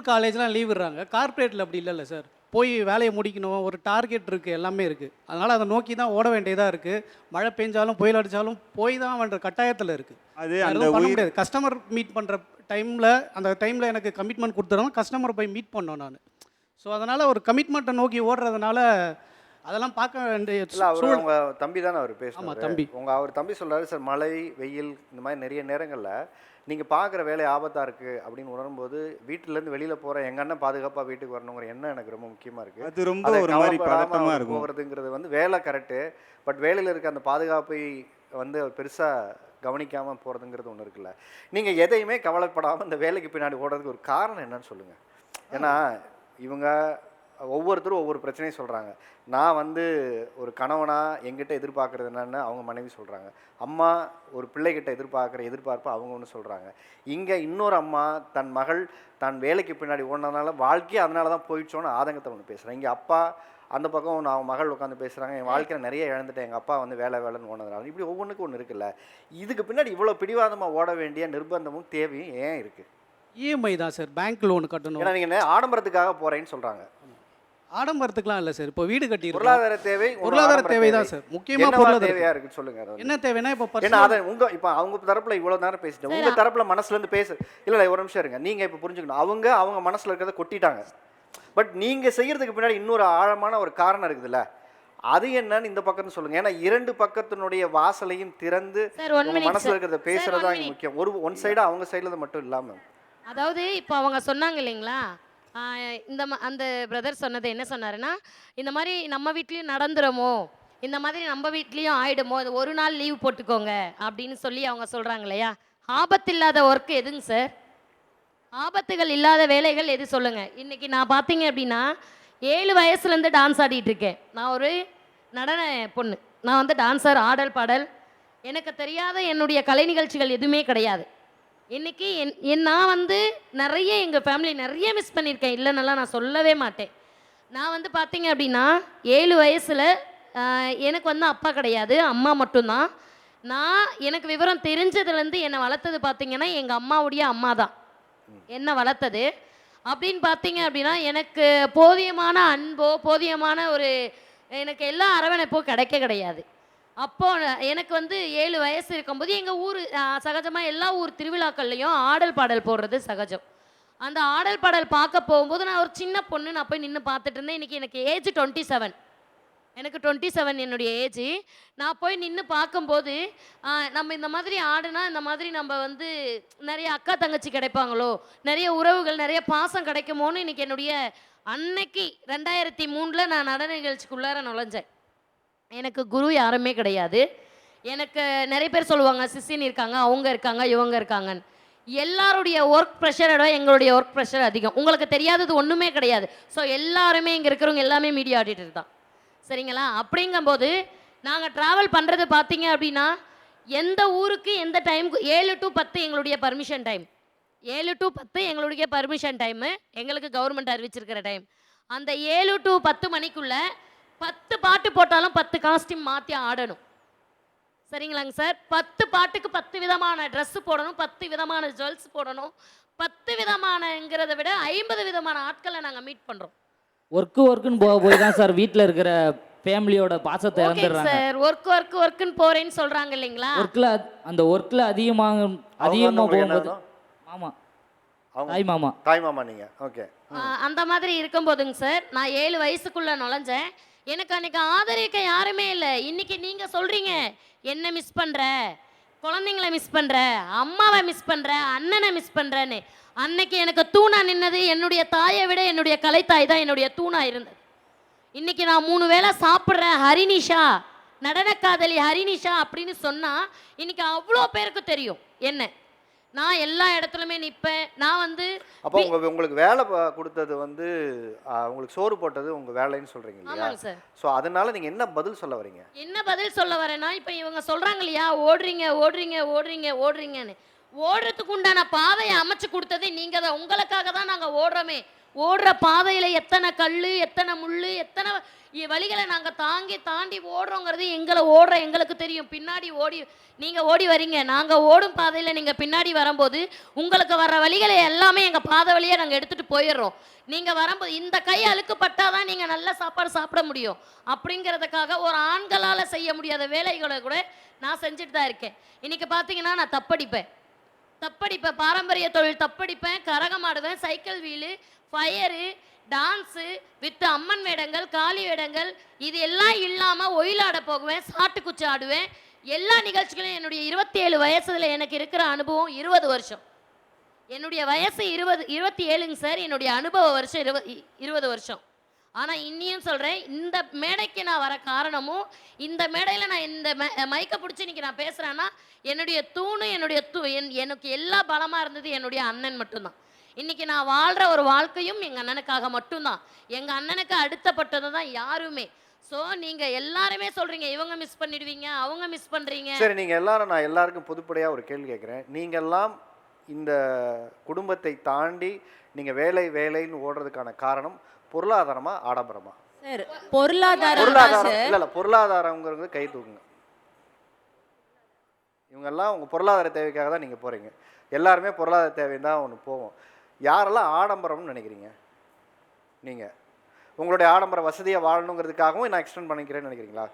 School காலேஜ்லாம் leave விடுறாங்க. கார்ப்பரேட்டில் அப்படி இல்லைல்ல சார் போய் வேலையை முடிக்கணும். ஒரு டார்கெட் இருக்குது எல்லாமே இருக்குது அதனால் அதை நோக்கி தான் ஓட வேண்டியதாக இருக்குது மழை பெஞ்சாலும் புயல் அடித்தாலும் போய் தான் பண்ணுற கட்டாயத்தில் இருக்குது அது அந்த முடியாது. கஸ்டமர் மீட் பண்ணுற டைமில் அந்த டைமில் எனக்கு கமிட்மெண்ட் கொடுத்துறோம் கஸ்டமர் போய் மீட் பண்ணோம் நான். ஸோ அதனால் ஒரு கமிட்மெண்ட்டை நோக்கி ஓடுறதுனால அதெல்லாம் பார்க்க வேண்டிய இல்ல அவர் உங்க தம்பி தானே அவர் ஆமா, பேசுனாரு தம்பி. உங்க அவர் தம்பி சொல்றாரு சார் மழை வெயில் இந்த மாதிரி நிறைய நேரங்கள்ல நீங்க பார்க்குற வேலை ஆபத்தா இருக்கு அப்படின்னு உணரும்போது வீட்டுல இருந்து வெளியில போற எங்க அண்ணன் பாதுகாப்பா வீட்டுக்கு வரணுங்கிற எண்ணம் எனக்கு ரொம்ப முக்கியமா இருக்கு. அது ரொம்ப ஒரு மாதிரி கவலைப்படாம பதட்டமா அவர் இருக்கும். போகிறதுங்கிறது வந்து வேலை கரெக்டு பட் வேலையில் இருக்க அந்த பாதுகாப்பை வந்து அவர் பெருசா கவனிக்காம போறதுங்கிறது ஒன்று இருக்குல்ல. நீங்க எதையுமே கவலைப்படாம இந்த வேலைக்கு பின்னாடி ஓடுறதுக்கு ஒரு காரணம் என்னன்னு சொல்லுங்க. ஏன்னா இவங்க ஒவ்வொருத்தரும் ஒவ்வொரு பிரச்சனையும் சொல்றாங்க. நான் வந்து ஒரு கணவனா எங்கிட்ட எதிர்பார்க்கறது என்னன்னு அவங்க மனைவி சொல்றாங்க. அம்மா ஒரு பிள்ளைகிட்ட எதிர்பார்க்குற எதிர்பார்ப்பு அவங்க ஒன்று சொல்றாங்க. இங்க இன்னொரு அம்மா தன் மகள் தான் வேலைக்கு பின்னாடி ஓடினதுனால வாழ்க்கையே அதனால தான் போயிடுச்சோன்னு ஆதங்கத்தை ஒன்று பேசுகிறேன் இங்கே அப்பா அந்த பக்கம் ஒன்று அவங்க மகள் உட்காந்து பேசுகிறாங்க என் வாழ்க்கையில் நிறைய இழந்துட்டேன். எங்கள் அப்பா வந்து வேலை வேலைன்னு ஓனதுனால இப்படி ஒவ்வொன்றுக்கும் ஒன்று இருக்குல்ல. இதுக்கு பின்னாடி இவ்வளோ பிடிவாதமாக ஓட வேண்டிய நிர்பந்தமும் தேவையும் ஏன் இருக்குது இஎம்ஐ தான் சார். பேங்க் லோன் கட்டணும். ஏன்னா நீங்கள் ஆடம்பரத்துக்காக போகிறேன்னு சொல்கிறாங்க ஆடம்பரத்துக்குலாம் இல்லை சார் இப்போ வீடு கட்டியிருக்கோம். பொருளாதார தேவை ஒரு பொருளாதார தேவை தான் சார் முக்கியமாக பொருளாதார தேவையா இருக்குன்னு சொல்லுங்க. என்ன தேவைன்னா இப்போ ஏன்னா அதை உங்க இப்போ அவங்க தரப்புல இவ்வளவு நேரம் பேசிட்டேன். உங்க தரப்புல மனசுல இருந்து பேசு. இல்ல இல்ல ஒரு நிமிஷம் இருங்க. நீங்க இப்போ புரிஞ்சுக்கணும். அவங்க அவங்க மனசுல இருக்கிறத கொட்டிட்டாங்க. பட் நீங்க செய்யறதுக்கு பின்னாடி இன்னொரு ஆழமான ஒரு காரணம் இருக்குதுல்ல. அது என்னன்னு இந்த பக்கத்துல சொல்லுங்க. ஏன்னா இரண்டு பக்கத்தினுடைய வாசலையும் திறந்து மனசுல இருக்கிறத பேசுறது முக்கியம். ஒரு ஒன் சைடா அவங்க சைடுல மட்டும் இல்லாம. அதாவது இப்போ அவங்க சொன்னாங்க இல்லைங்களா? இந்த அந்த பிரதர் சொன்னது என்ன சொன்னாருன்னா இந்த மாதிரி நம்ம வீட்லேயும் நடந்துருமோ? இந்த மாதிரி நம்ம வீட்லேயும் ஆயிடுமோ? அது ஒரு நாள் லீவ் போட்டுக்கோங்க அப்படின்னு சொல்லி அவங்க சொல்கிறாங்க இல்லையா? ஆபத்து இல்லாத ஒர்க் எதுங்க சார் ஆபத்துகள் இல்லாத வேலைகள் எது சொல்லுங்கள் இன்றைக்கி நான் பார்த்தீங்க அப்படின்னா ஏழு வயசுலேருந்து டான்ஸ் ஆடிட்டு இருக்கேன். நான் ஒரு நடன பொண்ணு. நான் வந்து டான்ஸர் ஆடல் பாடல். எனக்கு தெரியாத என்னுடைய கலை நிகழ்ச்சிகள் எதுவுமே கிடையாது. இன்னைக்கு என் என் நான் வந்து நிறைய எங்கள் ஃபேமிலி நிறைய மிஸ் பண்ணியிருக்கேன். இல்லைன்னெல்லாம் நான் சொல்லவே மாட்டேன். நான் வந்து பார்த்தீங்க அப்படின்னா ஏழு வயசில் எனக்கு வந்து அப்பா கிடையாது அம்மா மட்டும்தான். நான் எனக்கு விவரம் தெரிஞ்சதுலேருந்து என்னை வளர்த்தது பார்த்தீங்கன்னா எங்கள் அம்மாவுடைய அம்மா தான் என்னை வளர்த்தது. அப்படின்னு பார்த்தீங்க அப்படின்னா எனக்கு போதியமான அன்போ போதியமான ஒரு எனக்கு எல்லா அரவணைப்போ கிடைக்க கிடையாது. அப்போ எனக்கு வந்து ஏழு வயசு இருக்கும்போது எங்கள் ஊர் சகஜமாக எல்லா ஊர் திருவிழாக்கள்லையும் ஆடல் பாடல் போடுறது சகஜம். அந்த ஆடல் பாடல் பார்க்க போகும்போது நான் ஒரு சின்ன பொண்ணு நான் போய் நின்று பார்த்துட்டு இருந்தேன். இன்னைக்கு எனக்கு ஏஜ் டுவெண்ட்டி செவன் எனக்கு டுவெண்ட்டி செவன் என்னுடைய ஏஜ் நான் போய் நின்று பார்க்கும்போது நம்ம இந்த மாதிரி ஆடுனா இந்த மாதிரி நம்ம வந்து நிறைய அக்கா தங்கச்சி கிடைப்பாங்களோ நிறைய உறவுகள் நிறைய பாசம் கிடைக்குமோன்னு இன்னைக்கு என்னுடைய அன்னைக்கு ரெண்டாயிரத்தி மூணில் நான் நடன நிகழ்ச்சிக்குள்ளார நுழைஞ்சேன். எனக்கு குரு யாருமே கிடையாது. எனக்கு நிறைய பேர் சொல்லுவாங்க சிசின் இருக்காங்க அவங்க இருக்காங்க இவங்க இருக்காங்கன்னு. எல்லாருடைய ஒர்க் ப்ரெஷரோட எங்களுடைய ஒர்க் ப்ரெஷர் அதிகம். உங்களுக்கு தெரியாதது ஒன்றுமே கிடையாது. ஸோ எல்லாருமே இங்கே இருக்கிறவங்க எல்லாமே மீடியா ஆடிட்டர் தான். சரிங்களா? அப்படிங்கும்போது நாங்கள் ட்ராவல் பண்ணுறது பார்த்தீங்க அப்படின்னா எந்த ஊருக்கு எந்த டைமுக்கு ஏழு டு பத்து எங்களுடைய பர்மிஷன் டைம் ஏழு டு பத்து எங்களுடைய பர்மிஷன் டைமு எங்களுக்கு கவர்மெண்ட் அறிவிச்சிருக்கிற டைம் அந்த ஏழு டு பத்து மணிக்குள்ளே பத்து பாட்டு போட்டாலும் பத்து காஸ்டியூம் மாற்றி ஆடணும். சரிங்களாங்க சார்? பத்து பாட்டுக்கு பத்து விதமான Dress போடணும் பத்து விதமான ஜுவல்ஸ் போடணும் பத்து விதமானங்கிறத விட ஐம்பது விதமான ஆட்களை நாங்கள் மீட் பண்ணுறோம் ஒர்க்கு ஒர்க்குன்னு போக போய் தான் சார் வீட்டில் இருக்கிற ஃபேமிலியோட பாசத்தை ஓகே இழந்துடுறாங்க. சார். ஒர்க் ஒர்க் ஒர்க்குன்னு போறேன்னு சொல்றாங்க இல்லைங்களா? ஒர்க்கில் அந்த ஒர்க்கில் அதிகமாக அதிகமாக போகும்போது என்னன்னா, மாமா அவங்க தாய் மாமா. தாய் மாமா நீங்க. ஓகே அந்த மாதிரி இருக்கும்போதுங்க சார் நான் ஏழு வயசுக்குள்ள நுழைஞ்சேன். எனக்கு அன்னைக்கு ஆதரிக்க யாருமே இல்லை. இன்னைக்கு நீங்க சொல்றீங்க என்ன மிஸ் பண்ற? குழந்தைங்கள மிஸ் பண்ற? அம்மாவை மிஸ் பண்ற? அண்ணனை மிஸ் பண்றேன்னு. அன்னைக்கு எனக்கு தூணா நின்னது என்னுடைய தாயை விட என்னுடைய கலைத்தாய் தான் என்னுடைய தூணா இருந்தது. இன்னைக்கு நான் மூணு வேளை சாப்பிட்றேன் ஹரினிஷா நடனக்காதலி ஹரினிஷா அப்படின்னு சொன்னா இன்னைக்கு அவ்வளோ பேருக்கு தெரியும். என்ன? நான் எல்லா இடத்துலையுமே நிற்பேன் நான் வந்து அப்போ உங்க உங்களுக்கு வேலை ப- கொடுத்தது வந்து ஆ, உங்களுக்கு சோறு போட்டது உங்க வேலைன்னு சொல்றீங்க இல்லையா? ஆமாங்க சார். ஸோ அதனால நீங்க என்ன பதில் சொல்ல வரீங்க? என்ன பதில் சொல்ல வரேன்னா இப்போ இவங்க சொல்றாங்க இல்லையா ஓடுறீங்க ஓடுறீங்க ஓடுறீங்க ஓடுறீங்கன்னு. ஓடுறதுக்கு உண்டான பாதையை அமைச்சு கொடுத்தது நீங்க தான் உங்களுக்காக தான் நாங்க ஓடுறோமே. ஓடுற பாதையில் எத்தனை கல் எத்தனை முள் எத்தனை வழிகளை நாங்கள் தாங்கி தாண்டி ஓடுறோங்கிறது எங்களை ஓடுற எங்களுக்கு தெரியும். பின்னாடி ஓடி நீங்கள் ஓடி வரீங்க. நாங்கள் ஓடும் பாதையில் நீங்கள் பின்னாடி வரும்போது உங்களுக்கு வர்ற வழிகளை எல்லாமே எங்கள் பாதை வழியாக நாங்கள் எடுத்துகிட்டு போயிடுறோம். நீங்கள் வரும்போது இந்த கை அழுக்குப்பட்டாதான் நீங்கள் நல்ல சாப்பாடு சாப்பிட முடியும். அப்படிங்கிறதுக்காக ஒரு ஆண்களால் செய்ய முடியாத வேலைகளை கூட நான் செஞ்சுட்டு தான் இருக்கேன். இன்றைக்கி பார்த்தீங்கன்னா நான் தப்படிப்பேன். தப்படிப்பேன் பாரம்பரிய தொழில் தப்படிப்பேன் கரகம் ஆடுவேன் சைக்கிள் வீலு ஃபயரு டான்ஸு வித்து அம்மன் வேடங்கள் காளி வேடங்கள் இது எல்லாம் இல்லாமல் ஒயிலாட போகுவேன் சாட்டுக்குச்சி ஆடுவேன். எல்லா நிகழ்ச்சிகளும் என்னுடைய இருபத்தி ஏழு வயசுல எனக்கு இருக்கிற அனுபவம் இருபது வருஷம். என்னுடைய வயசு இருபது இருபத்தி ஏழுங்க சார் என்னுடைய அனுபவ வருஷம் இருபது இருபது வருஷம். ஆனால் இன்னியும் சொல்கிறேன் இந்த மேடைக்கு நான் வர காரணமும் இந்த மேடையில் நான் இந்த மைக்கை பிடிச்சி இன்னைக்கு நான் பேசுகிறேன்னா என்னுடைய தூணு என்னுடைய தூ என் எனக்கு எல்லா பலமாக இருந்தது என்னுடைய அண்ணன் மட்டும்தான். இன்றைக்கி நான் வாழ்கிற ஒரு வாழ்க்கையும் எங்கள் அண்ணனுக்காக மட்டும்தான். எங்கள் அண்ணனுக்கு அடுத்தப்பட்டது தான் யாருமே. ஸோ நீங்கள் எல்லாருமே சொல்கிறீங்க இவங்க மிஸ் பண்ணிடுவீங்க அவங்க மிஸ் பண்ணுறீங்க சரி நீங்க எல்லாரும் நான் எல்லாருக்கும் பொதுப்படையாக ஒரு கேள்வி கேட்குறேன். நீங்க எல்லாம் இந்த குடும்பத்தை தாண்டி நீங்க வேலை வேலைன்னு ஓடுறதுக்கான காரணம் பொருளாதாரமா ஆடம்பரமா? சார் பொருளாதாரம் பொருளாதாரம் இல்ல இல்ல பொருளாதாரங்கிறது கை தூக்குங்க. இவங்க எல்லாம் உங்க பொருளாதார தேவைக்காக தான் நீங்க போறீங்க. எல்லாருமே பொருளாதார தேவைன்னு தான் ஒன்று போவோம். யாரெல்லாம் ஆடம்பரம்னு நினைக்கிறீங்க? நீங்க. உங்களுடைய ஆடம்பர வசதியை வாழணுங்கிறதுக்காகவும் நான் எக்ஸ்டெண்ட் பண்ணிக்கிறேன்னு நினைக்கிறீங்களா?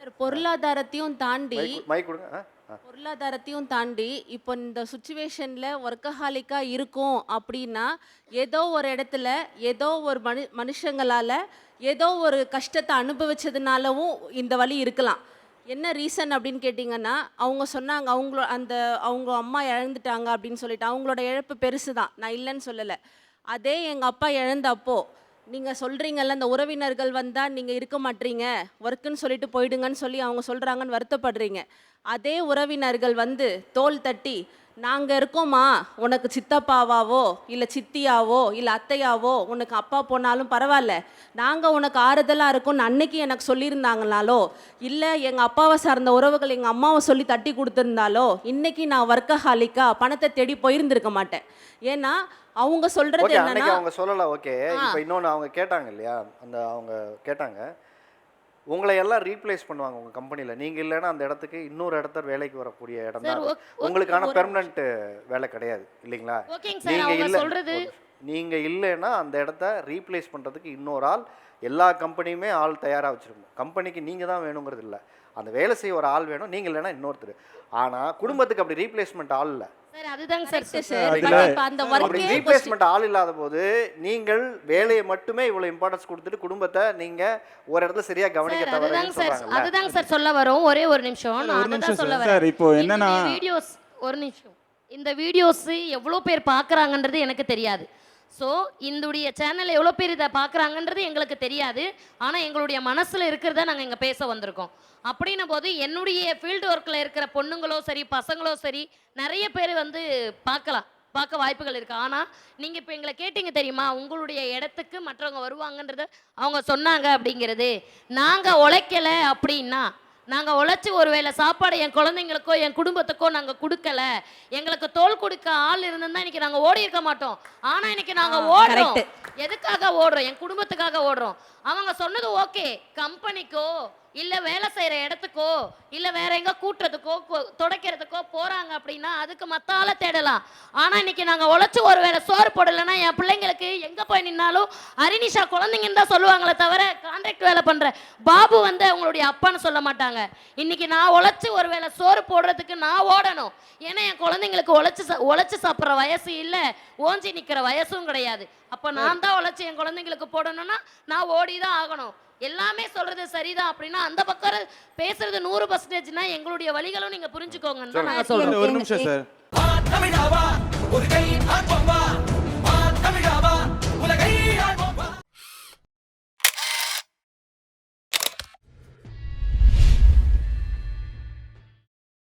சார் பொருளாதாரத்தையும் தாண்டி மைக் கொடுங்க. பொருளாதாரத்தையும் தாண்டி இப்போ இந்த சுச்சுவேஷனில் ஒர்க்கஹாலிக்காக இருக்கும் அப்படின்னா ஏதோ ஒரு இடத்துல ஏதோ ஒரு மனு மனுஷங்களால் ஏதோ ஒரு கஷ்டத்தை அனுபவிச்சதுனாலவும் இந்த வழி இருக்கலாம். என்ன ரீசன் அப்படின்னு கேட்டிங்கன்னா அவங்க சொன்னாங்க அவங்களோ அந்த அவங்க அம்மா இழந்துட்டாங்க அப்படின்னு சொல்லிட்டு அவங்களோட இழப்பு பெருசு தான் நான் இல்லைன்னு சொல்லலை. அதே எங்கள் அப்பா இழந்தப்போ நீங்கள் சொல்கிறீங்கல்ல அந்த உறவினர்கள் வந்தால் நீங்கள் இருக்க மாட்டீங்க. ஒர்க்குன்னு சொல்லிட்டு போயிடுங்கன்னு சொல்லி அவங்க சொல்கிறாங்கன்னு வருத்தப்படுறீங்க. அதே உறவினர்கள் வந்து தோல் தட்டி நாங்கள் இருக்கோமா? உனக்கு சித்தப்பாவாவோ இல்லை சித்தியாவோ இல்லை அத்தையாவோ உனக்கு அப்பா போனாலும் பரவாயில்ல. நாங்கள் உனக்கு ஆறுதலாக இருக்கோம்னு அன்னைக்கு எனக்கு சொல்லியிருந்தாங்கனாலோ இல்லை எங்கள் அப்பாவை சார்ந்த உறவுகள் எங்கள் அம்மாவை சொல்லி தட்டி கொடுத்துருந்தாலோ இன்னைக்கு நான் வர்க்கஹாலிக்கா பணத்தை தேடி போயிருந்திருக்க மாட்டேன். ஏன்னா அவங்க சொல்கிறது என்னன்னா அவங்க சொல்லல ஓகே. இப்போ இன்னொன்று அவங்க கேட்டாங்க இல்லையா? அந்த அவங்க கேட்டாங்க உங்களை எல்லாம் ரீப்ளேஸ் பண்ணுவாங்க உங்க கம்பெனியில் நீங்க இல்லைன்னா அந்த இடத்துக்கு இன்னொரு இடத்துல வேலைக்கு வரக்கூடிய இடம் தான் உங்களுக்கான பெர்மனன்ட் வேலை கிடையாது இல்லைங்களா? ஓகேங்க சார் நீங்க அவங்க இல்ல சொல்றது நீங்க இல்லைன்னா அந்த இடத்த ரீப்ளேஸ் பண்றதுக்கு இன்னொரு ஆள் எல்லா கம்பெனியுமே ஆள் தயாரா வச்சிருக்கணும். கம்பெனிக்கு நீங்க தான் வேணுங்கிறது இல்ல. அந்த வேலை செய்ய ஒரு ஆள் வேணும் நீங்க இல்லைன்னா இன்னொருத்தர். ஆனா குடும்பத்துக்கு அப்படி ரீப்ளேஸ்மெண்ட் ஆள் இல்ல. ரீப்ளேஸ்மெண்ட் ஆள் இல்லாத போது நீங்கள் வேலையை மட்டுமே இவ்வளவு இம்பார்ட்டன்ஸ் கொடுத்துட்டு குடும்பத்தை நீங்க ஒரு இடத்துல சரியா கவனிக்க சார் அதுதாங்க சார் சொல்ல வரும். ஒரே ஒரு நிமிஷம். ஒரு நான் அதை நிமிஷம் தான் சொல்ல. வரேன். சார், இப்போ என்னன்னா- வீடியோஸ் ஒரு நிமிஷம். இந்த வீடியோஸ் எவ்வளோ பேர் பார்க்குறாங்கன்றது எனக்கு தெரியாது. ஸோ இந்துடைய சேனல் எவ்வளோ பேர் இதை பார்க்குறாங்கன்றது எங்களுக்கு தெரியாது. ஆனால் எங்களுடைய மனசில் இருக்கிறத நாங்கள் இங்கே பேச வந்திருக்கோம். அப்படின்னும் போது என்னுடைய ஃபீல்டு ஒர்க்கில் இருக்கிற பொண்ணுங்களோ சரி பசங்களோ சரி நிறைய பேர் வந்து பார்க்கலாம். பார்க்க வாய்ப்புகள் இருக்குது ஆனால் நீங்கள் இப்போ எங்களை கேட்டீங்க தெரியுமா? உங்களுடைய இடத்துக்கு மற்றவங்க வருவாங்கன்றத அவங்க சொன்னாங்க அப்படிங்கிறது. நாங்கள் உழைக்கலை அப்படின்னா நாங்கள் உழைச்சி ஒருவேளை சாப்பாடு என் குழந்தைங்களுக்கோ என் குடும்பத்துக்கோ நாங்கள் கொடுக்கல. எங்களுக்கு தோல் கொடுக்க ஆள் இருந்திருந்தா இன்னைக்கு நாங்கள் ஓடி இருக்க மாட்டோம். ஆனால் இன்னைக்கு நாங்கள் ஓடுறோம். எதுக்காக ஓடுறோம்? என் குடும்பத்துக்காக ஓடுறோம். அவங்க சொன்னது ஓகே. கம்பெனிக்கோ இல்ல வேலை செய்யற இடத்துக்கோ இல்ல வேற எங்க கூட்டுறதுக்கோ துடைக்கிறதுக்கோ போறாங்க அப்படின்னா அதுக்கு மத்த ஆளை தேடலாம். ஆனா இன்னைக்கு நாங்க உழைச்சு ஒரு வேளை சோறு போடலைன்னா என் பிள்ளைங்களுக்கு எங்க போய் நின்னாலும் அரினிஷா குழந்தைங்கன்னு தான் சொல்லுவாங்களே தவிர கான்ட்ராக்ட் வேலை பண்ற பாபு வந்து அவங்களுடைய அப்பான்னு சொல்ல மாட்டாங்க. இன்னைக்கு நான் உழைச்சு ஒரு வேளை சோறு போடுறதுக்கு நான் ஓடணும். ஏன்னா என் குழந்தைங்களுக்கு உழைச்சு உழைச்சு சாப்பிட்ற வயசு இல்ல ஓஞ்சி நிக்கிற வயசும் கிடையாது. அப்ப நான் தான் உழைச்சு என் குழந்தைங்களுக்கு போடணும்னா நான் ஓடி தான் ஆகணும். எல்லாமே சொல்றது சரிதான் அப்படின்னா அந்த பக்கம் பேசுறது நூறு பர்சன்டேஜ்னா எங்களுடைய வழிகளும் நீங்க புரிஞ்சுக்கோங்கன்னு தான் நான் ஒரு- ஒரு நிமிஷம் சார்.